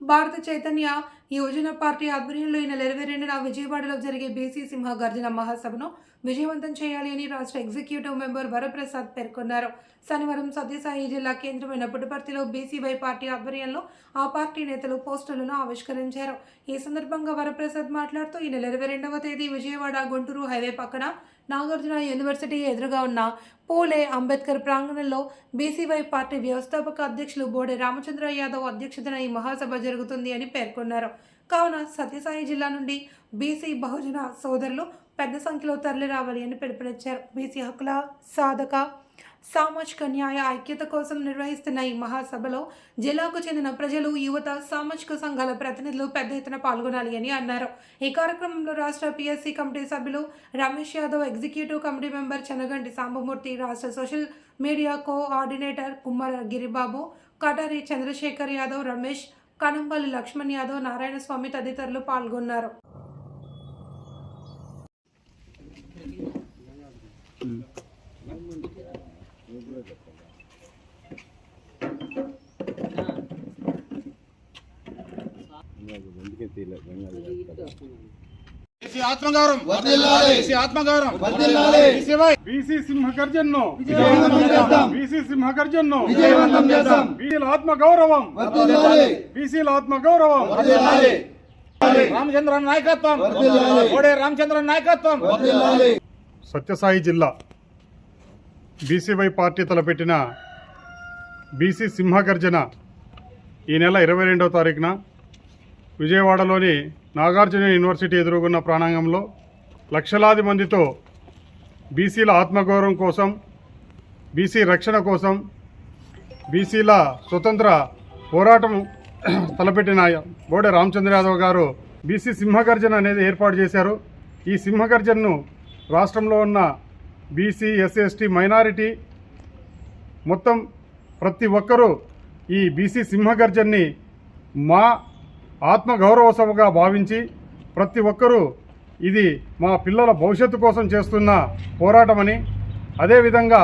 భారత చైతన్య యువజన పార్టీ ఆధ్వర్యంలో ఈ నెల ఇరవై రెండున విజయవాడలో జరిగే బీసీ సింహ గర్జన మహాసభను విజయవంతం చేయాలి అని రాష్ట్ర ఎగ్జిక్యూటివ్ మెంబర్ వరప్రసాద్ పేర్కొన్నారు. శనివారం సత్యసాయి జిల్లా కేంద్రమైన పుట్టపర్తిలో బీసీవై పార్టీ ఆధ్వర్యంలో ఆ పార్టీ నేతలు పోస్టులను ఆవిష్కరించారు. ఈ సందర్భంగా వరప్రసాద్ మాట్లాడుతూ ఈ నెల ఇరవై రెండవ తేదీ విజయవాడ గుంటూరు హైవే పక్కన నాగార్జున యూనివర్సిటీ ఎదురుగా ఉన్న పూలే అంబేద్కర్ ప్రాంగణంలో బీసీవై పార్టీ వ్యవస్థాపక అధ్యక్షులు బోడే రామచంద్ర యాదవ్ అధ్యక్షతన ఈ మహాసభ జరుగుతుంది అని పేర్కొన్నారు. కావున సత్యసాయి జిల్లా నుండి బీసీ బహుజన సోదరులు పెద్ద సంఖ్యలో తరలి రావాలి అని పిలుపునిచ్చారు. బీసీ హక్కుల సాధక సామాజిక న్యాయ ఐక్యత కోసం నిర్వహిస్తున్న ఈ మహాసభలో జిల్లాకు చెందిన ప్రజలు యువత సామాజిక సంఘాల ప్రతినిధులు పెద్ద ఎత్తున పాల్గొనాలి అని అన్నారు. ఈ కార్యక్రమంలో రాష్ట్ర పిఎస్సి కమిటీ సభ్యులు Ramesh Yadav executive committee member Chanaganti Sambamurthy రాష్ట్ర social media coordinator Kumar Giribabu Katari Chandrashekar Yadav Ramesh Kanampalli Lakshman Yadav Narayana Swamy తదితరులు పాల్గొన్నారు. బీసీ ఆత్మగౌరవం. బీసీ ఆత్మగౌరవం. బీసీవై. బీసీ సింహగర్జన్ను. బీసీ సింహగర్జన్ను. బీసీల ఆత్మగౌరవం. బీసీల ఆత్మగౌరవం. రామచంద్ర నాయకత్వం. నాయకత్వం. సత్యసాయి జిల్లా. బీసీవై పార్టీ తలపెట్టిన బీసీ సింహగర్జన ఈ నెల ఇరవై రెండవ తారీఖున విజయవాడలోని నాగార్జున యూనివర్సిటీ ఎదురుగున్న ప్రాణాంగంలో లక్షలాది మందితో బీసీల ఆత్మగౌరవం కోసం బీసీ రక్షణ కోసం బీసీల స్వతంత్ర పోరాటం తలపెట్టిన బోడే రామచంద్ర యాదవ్ గారు బీసీ సింహగర్జన అనేది ఏర్పాటు చేశారు. ఈ సింహగర్జన్ను రాష్ట్రంలో ఉన్న బీసీ ఎస్ఎస్టీ మైనారిటీ మొత్తం ప్రతి ఒక్కరూ ఈ బీసీ సింహగర్జన్ని మా ఆత్మగౌరవ భావించి ప్రతి ఒక్కరూ ఇది మా పిల్లల భవిష్యత్తు కోసం చేస్తున్న పోరాటమని అదేవిధంగా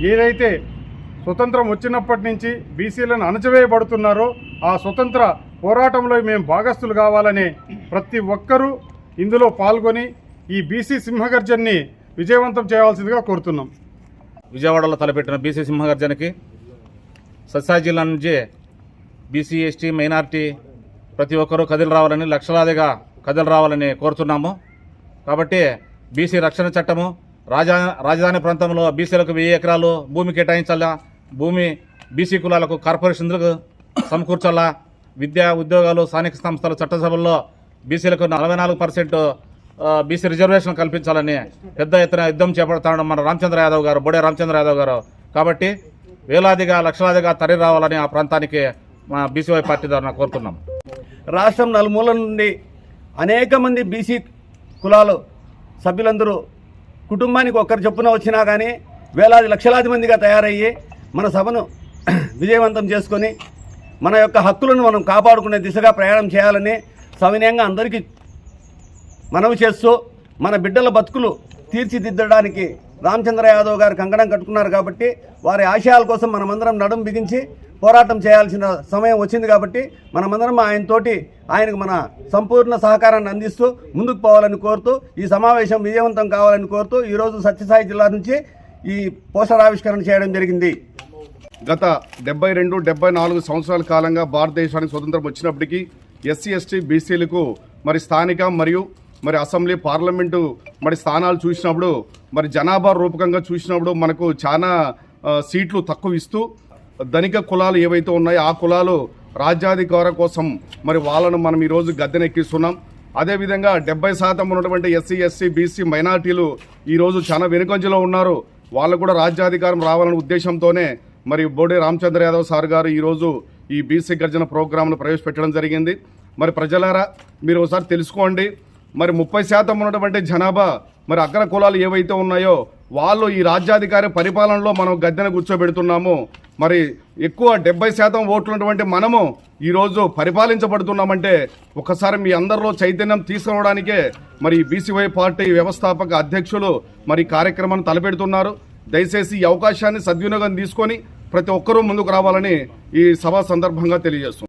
ఏదైతే స్వతంత్రం వచ్చినప్పటి నుంచి బీసీలను అణచివేయబడుతున్నారో ఆ స్వతంత్ర పోరాటంలో మేము భాగస్థులు కావాలని ప్రతి ఒక్కరూ ఇందులో పాల్గొని ఈ బీసీ సింహగర్జన్ని విజయవంతం చేయవలసిందిగా కోరుతున్నాం. విజయవాడలో తలపెట్టిన బీసీ సింహగర్జనకి సత్సాయి జిల్లా నుంచి బీసీ ఎస్టీ మైనార్టీ ప్రతి ఒక్కరూ కదిలి రావాలని లక్షలాదిగా కదిలి రావాలని కోరుతున్నాము. కాబట్టి బీసీ రక్షణ చట్టము రాజా రాజధాని ప్రాంతంలో బీసీలకు వెయ్యి ఎకరాలు భూమి కేటాయించాలా భూమి బీసీ కులాలకు కార్పొరేషన్లకు సమకూర్చాలా విద్యా ఉద్యోగాలు స్థానిక సంస్థలు చట్టసభల్లో బీసీలకు నలభై నాలుగు పర్సెంట్ బీసీ రిజర్వేషన్ కల్పించాలని పెద్ద ఎత్తున యుద్ధం చేపడతాడు మన రామచంద్ర యాదవ్ గారు బొడే రామచంద్ర యాదవ్ గారు. కాబట్టి వేలాదిగా లక్షలాదిగా తరలి రావాలని ఆ ప్రాంతానికి మా బీసీవై పార్టీ ద్వారా కోరుతున్నాం రాష్ట్రం నలుమూలల నుండి అనేక మంది బీసీ కులాలు సభ్యులందరూ కుటుంబానికి ఒక్కరు చొప్పున వచ్చినా కానీ వేలాది లక్షలాది మందిగా తయారయ్యి మన సభను విజయవంతం చేసుకొని మన యొక్క హక్కులను మనం కాపాడుకునే దిశగా ప్రయాణం చేయాలని సవినయంగా అందరికీ మనవి చేస్తూ మన బిడ్డల బతుకులు తీర్చిదిద్దడానికి రామచంద్ర యాదవ్ గారు కంకణం కట్టుకున్నారు కాబట్టి వారి ఆశయాల కోసం మనమందరం నడుం బిగించి పోరాటం చేయాల్సిన సమయం వచ్చింది కాబట్టి మనమందరం ఆయనతోటి ఆయనకు మన సంపూర్ణ సహకారాన్ని అందిస్తూ ముందుకు పోవాలని కోరుతూ ఈ సమావేశం విజయవంతం కావాలని కోరుతూ ఈరోజు సత్యసాయి జిల్లా నుంచి ఈ పోస్టర్ ఆవిష్కరణ చేయడం జరిగింది. గత డెబ్బై రెండు డెబ్బై నాలుగు సంవత్సరాల కాలంగా భారతదేశానికి స్వతంత్రం వచ్చినప్పటికీ ఎస్సీ ఎస్టీ బీసీలకు మరి స్థానిక మరియు మరి అసెంబ్లీ పార్లమెంటు మరి స్థానాలు చూసినప్పుడు మరి జనాభా రూపకంగా చూసినప్పుడు మనకు చాలా సీట్లు తక్కువ ఇస్తూ ధనిక కులాలు ఏవైతే ఉన్నాయో ఆ కులాలు రాజ్యాధికార కోసం మరి వాళ్ళను మనం ఈరోజు గద్దెనెక్కిస్తున్నాం. అదేవిధంగా డెబ్బై శాతం ఉన్నటువంటి ఎస్సీ ఎస్సీ బీసీ మైనార్టీలు ఈరోజు చాలా వెనుకంజలో ఉన్నారు. వాళ్ళు కూడా రాజ్యాధికారం రావాలనే ఉద్దేశంతోనే మరి బోడే రామచంద్ర యాదవ్ సార్ గారు ఈరోజు ఈ బీసీ గర్జన ప్రోగ్రాంను ప్రవేశపెట్టడం జరిగింది. మరి ప్రజలారా మీరు ఒకసారి తెలుసుకోండి. మరి ముప్పై శాతం ఉన్నటువంటి జనాభా మరి అగ్ర కులాలు ఏవైతే ఉన్నాయో వాళ్ళు ఈ రాజ్యాధికారి పరిపాలనలో మనం గద్దెన కూర్చోబెడుతున్నాము. మరి ఎక్కువ డెబ్బై శాతం ఓట్లున్నటువంటి మనము ఈరోజు పరిపాలించబడుతున్నామంటే ఒకసారి మీ అందరిలో చైతన్యం తీసుకురావడానికే మరి బీసీవై పార్టీ వ్యవస్థాపక అధ్యక్షులు మరి కార్యక్రమాన్ని తలపెడుతున్నారు. దయచేసి ఈ అవకాశాన్ని సద్వినియోగం తీసుకొని ప్రతి ఒక్కరూ ముందుకు రావాలని ఈ సభ సందర్భంగా తెలియజేస్తుంది